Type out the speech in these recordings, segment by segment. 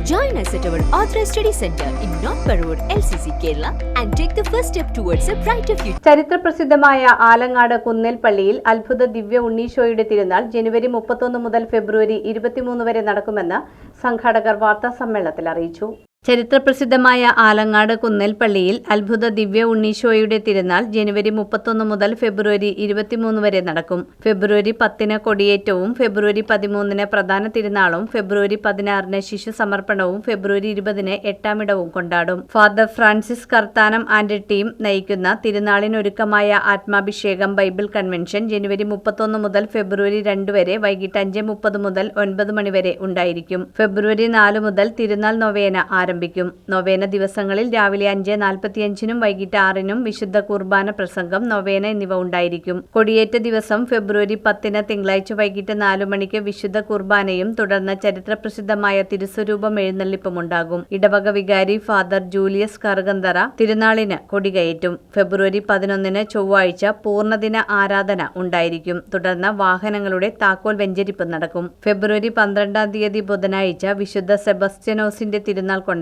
Join us at our Authorized Study Center in North Parur, LCC, Kerala, and take the first step towards a brighter future. ചരിത്രപ്രസിദ്ധമായ ആലങ്ങാട് കുന്നേൽപ്പള്ളിയിൽ അത്ഭുത ദിവ്യ ഉണ്ണീശോയുടെ തിരുനാൾ ജനുവരി മുപ്പത്തൊന്ന് മുതൽ ഫെബ്രുവരി ഇരുപത്തിമൂന്ന് വരെ നടക്കുമെന്ന് സംഘാടകർ വാർത്താ സമ്മേളനത്തിൽ അറിയിച്ചു ചരിത്രപ്രസിദ്ധമായ ആലങ്ങാട് കുന്നൽപ്പള്ളിയിൽ അത്ഭുത ദിവ്യ ഉണ്ണീശോയുടെ തിരുനാൾ ജനുവരി മുപ്പത്തൊന്ന് മുതൽ ഫെബ്രുവരി ഇരുപത്തിമൂന്ന് വരെ നടക്കും. ഫെബ്രുവരി പത്തിന് കൊടിയേറ്റവും ഫെബ്രുവരി പതിമൂന്നിന് പ്രധാന തിരുനാളും ഫെബ്രുവരി പതിനാറിന് ശിശു സമർപ്പണവും ഫെബ്രുവരി ഇരുപതിന് എട്ടാമിടവും കൊണ്ടാടും. Father Francis Karthanam and team നയിക്കുന്ന തിരുനാളിനൊരുക്കമായ ആത്മാഭിഷേകം ബൈബിൾ കൺവെൻഷൻ ജനുവരി മുപ്പത്തൊന്ന് മുതൽ ഫെബ്രുവരി രണ്ട് വരെ വൈകിട്ട് അഞ്ച് മുപ്പത് മുതൽ ഒൻപത് മണിവരെ ഉണ്ടായിരിക്കും. ഫെബ്രുവരി നാല് മുതൽ തിരുനാൾ നൊവേന ആരംഭിക്കും. നൊവേന ദിവസങ്ങളിൽ രാവിലെ അഞ്ച് നാൽപ്പത്തിയഞ്ചിനും വൈകിട്ട് ആറിനും വിശുദ്ധ കുർബാന പ്രസംഗം നൊവേന എന്നിവ ഉണ്ടായിരിക്കും. കൊടിയേറ്റ ദിവസം ഫെബ്രുവരി പത്തിന് തിങ്കളാഴ്ച വൈകിട്ട് നാലു മണിക്ക് വിശുദ്ധ കുർബാനയും തുടർന്ന് ചരിത്രപ്രസിദ്ധമായ തിരുസ്വരൂപം എഴുന്നള്ളിപ്പും ഉണ്ടാകും ഇടവക വികാരി ഫാദർ ജൂലിയസ് കറുകന്തറ തിരുനാളിന് കൊടികയറ്റും. ഫെബ്രുവരി പതിനൊന്നിന് ചൊവ്വാഴ്ച പൂർണദിന ആരാധന ഉണ്ടായിരിക്കും. തുടർന്ന് വാഹനങ്ങളുടെ താക്കോൽ വെഞ്ചരിപ്പ് നടക്കും. ഫെബ്രുവരി പന്ത്രണ്ടാം തീയതി ബുധനാഴ്ച വിശുദ്ധ സെബസ്റ്റ്യനോസിന്റെ തിരുനാൾ കൊണ്ടാടും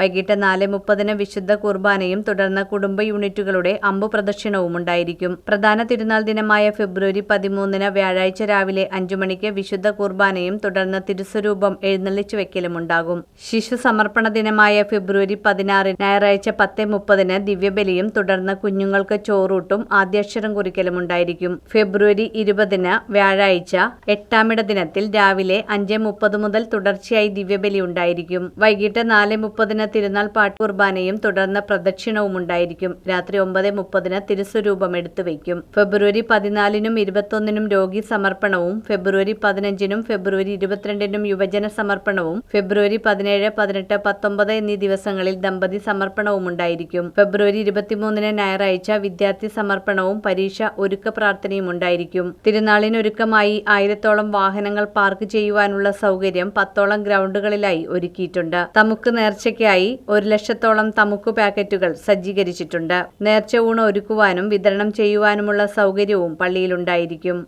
വൈകിട്ട് നാല് മുപ്പതിന് വിശുദ്ധ കുർബാനയും തുടർന്ന് കുടുംബ യൂണിറ്റുകളുടെ അമ്പു പ്രദക്ഷിണവും ഉണ്ടായിരിക്കും. പ്രധാന തിരുനാൾ ദിനമായ ഫെബ്രുവരി പതിമൂന്നിന് വ്യാഴാഴ്ച രാവിലെ അഞ്ചു മണിക്ക് വിശുദ്ധ കുർബാനയും തുടർന്ന് തിരുസ്വരൂപം എഴുന്നള്ളിച്ചു വെക്കലും ഉണ്ടാകും. ശിശു സമർപ്പണ ദിനമായ ഫെബ്രുവരി പതിനാറിന് ഞായറാഴ്ച പത്ത് മുപ്പതിന് ദിവ്യബലിയും തുടർന്ന് കുഞ്ഞുങ്ങൾക്ക് ചോറൂട്ടും ആദ്യാക്ഷരം കുറിക്കലും ഉണ്ടായിരിക്കും. ഫെബ്രുവരി ഇരുപതിന് വ്യാഴാഴ്ച എട്ടാമിട ദിനത്തിൽ രാവിലെ അഞ്ച് മുപ്പത് മുതൽ തുടർച്ചയായി ദിവ്യബലി ഉണ്ടായിരിക്കും. വൈകിട്ട് നാല് മുപ്പതിന് തിരുനാൾ പാട്ട് കുർബാനയും തുടർന്ന് പ്രദക്ഷിണവും ഉണ്ടായിരിക്കും. രാത്രി ഒമ്പത് മുപ്പതിന് തിരുസ്വരൂപം എടുത്തു വയ്ക്കും. ഫെബ്രുവരി പതിനാലിനും ഇരുപത്തൊന്നിനും രോഗി സമർപ്പണവും ഫെബ്രുവരി പതിനഞ്ചിനും ഫെബ്രുവരി ഇരുപത്തിരണ്ടിനും യുവജന സമർപ്പണവും ഫെബ്രുവരി പതിനേഴ് പതിനെട്ട് പത്തൊമ്പത് എന്നീ ദിവസങ്ങളിൽ ദമ്പതി സമർപ്പണവും ഉണ്ടായിരിക്കും. ഫെബ്രുവരി ഇരുപത്തിമൂന്നിന് ഞായറാഴ്ച വിദ്യാർത്ഥി സമർപ്പണവും പരീക്ഷ ഒരുക്ക പ്രാർത്ഥനയും ഉണ്ടായിരിക്കും. തിരുനാളിനൊരുക്കമായി ആയിരത്തോളം വാഹനങ്ങൾ പാർക്ക് ചെയ്യുവാനുള്ള സൗകര്യം പത്തോളം ഗ്രൗണ്ടുകളിലായി ഒരുക്കിയിട്ടുണ്ട്. തമുക്ക് നേർച്ചയ്ക്കായി ഒരു ലക്ഷത്തോളം തമുക്ക് പാക്കറ്റുകൾ സജ്ജീകരിച്ചിട്ടുണ്ട്. നേർച്ച ഊണ് ഒരുക്കുവാനും വിതരണം ചെയ്യുവാനുമുള്ള സൗകര്യവും പള്ളിയിലുണ്ടായിരിക്കും.